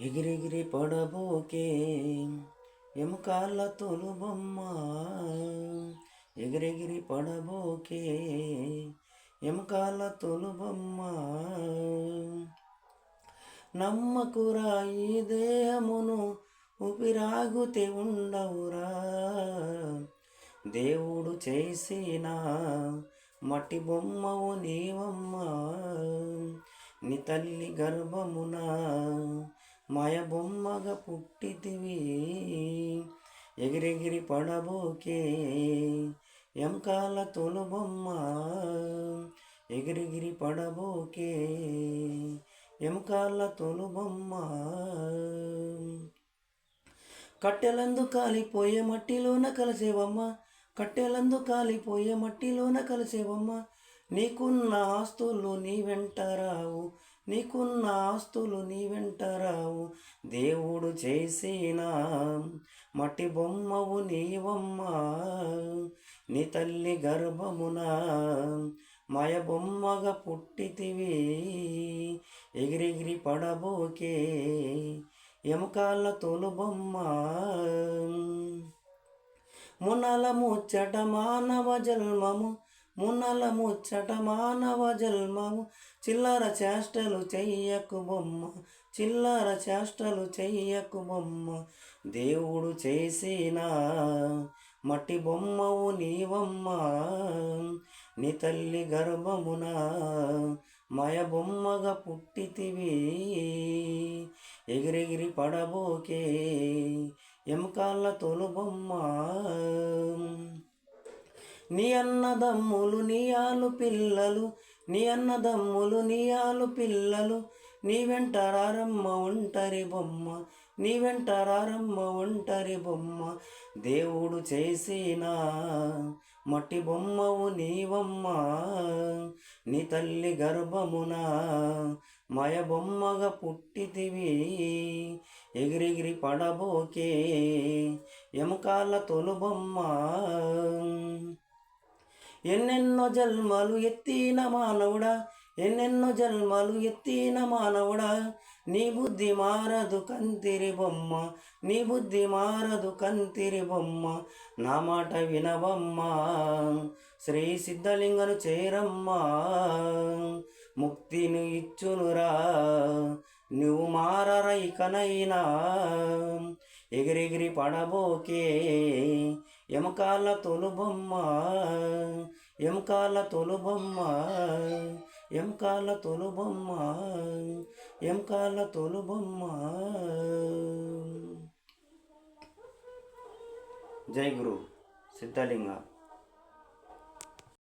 ఎగిరెగిరి పడబోకే ఎముకాళ్ళ తొలుబొమ్మ. ఎగిరెగిరి పడబోకే ఎముకాళ్ళ తొలుబొమ్మ. నమ్మకురా ఈ దేహమును ఊపిరాగుతే ఉండవురా. దేవుడు చేసిన మట్టి బొమ్మవు నీవమ్మ. నీ తల్లి గర్భమునా మాయ బొమ్మగా పుట్టితివి. ఎగిరెగిరి పడబోకే ఎంకాల తొలు బొమ్మ ఎగిరిగిరి పడబోకే ఎంకాల తొలు బొమ్మ కట్టెలందు కాలిపోయే మట్టిలోన కలిసేవమ్మ. కట్టెలందు కాలిపోయే మట్టిలోన కలిసేవమ్మ. నీకున్న ఆస్తులు నీ వెంట రావు. నీకున్న ఆస్తులు నీ వెంట రావు. దేవుడు చేసిన మట్టి బొమ్మవు నీవమ్మ. నీ తల్లి గర్భమున మాయ బొమ్మగా పుట్టితివి. ఎగిరిగిరి పడబోకే ఎముకాళ్ళ తోలు బొమ్మ మునల ముచ్చట మానవ జన్మము మునల ముచ్చట మానవ జన్మము. చిల్లర చేష్టలు చెయ్యకు బొమ్మ. చిల్లర చేష్టలు చెయ్యకు బొమ్మ. దేవుడు చేసిన మట్టి బొమ్మవు నీవమ్మ. నీ తల్లి గర్భమున మయ బొమ్మగా పుట్టితివి. ఎగిరెగిరి పడబోకే ఎముకాళ్ళ తొలు బొమ్మ నీ అన్నదమ్ములు నీయాలు పిల్లలు నీ అన్నదమ్ములు నీయాలు పిల్లలు నీ వెంట రారమ్మ ఒంటరి బొమ్మ నీ వెంట రారమ్మ ఒంటరి బొమ్మ దేవుడు చేసిన మట్టి బొమ్మవు నీవమ్మ నీ తల్లి గర్భమున మాయ బొమ్మగా పుట్టితివి ఎగిరిగిరి పడబోకే ఎముకాల తొలు బొమ్మ ఎన్నెన్నో జన్మలు ఎత్తిన మానవుడా ఎన్నెన్నో జన్మలు ఎత్తిన మానవుడా. నీ బుద్ధి మారదు కంతిరి బొమ్మ నీ బుద్ధి మారదు కంతిరి బొమ్మ నా మాట వినవమ్మ. శ్రీ సిద్ధలింగను చేరమ్మా ముక్తిని ఇచ్చునురా. నువ్వు మారరైకనైనా ఎగిరెగిరి పడబోకే ఎమకాల తొలుబొమ్మ ఎమకాల తొలుబొమ్మ ఎమకాల తొలుబొమ్మ తొలు తొలుబొమ్మ. జై గురు సిద్ధలింగ.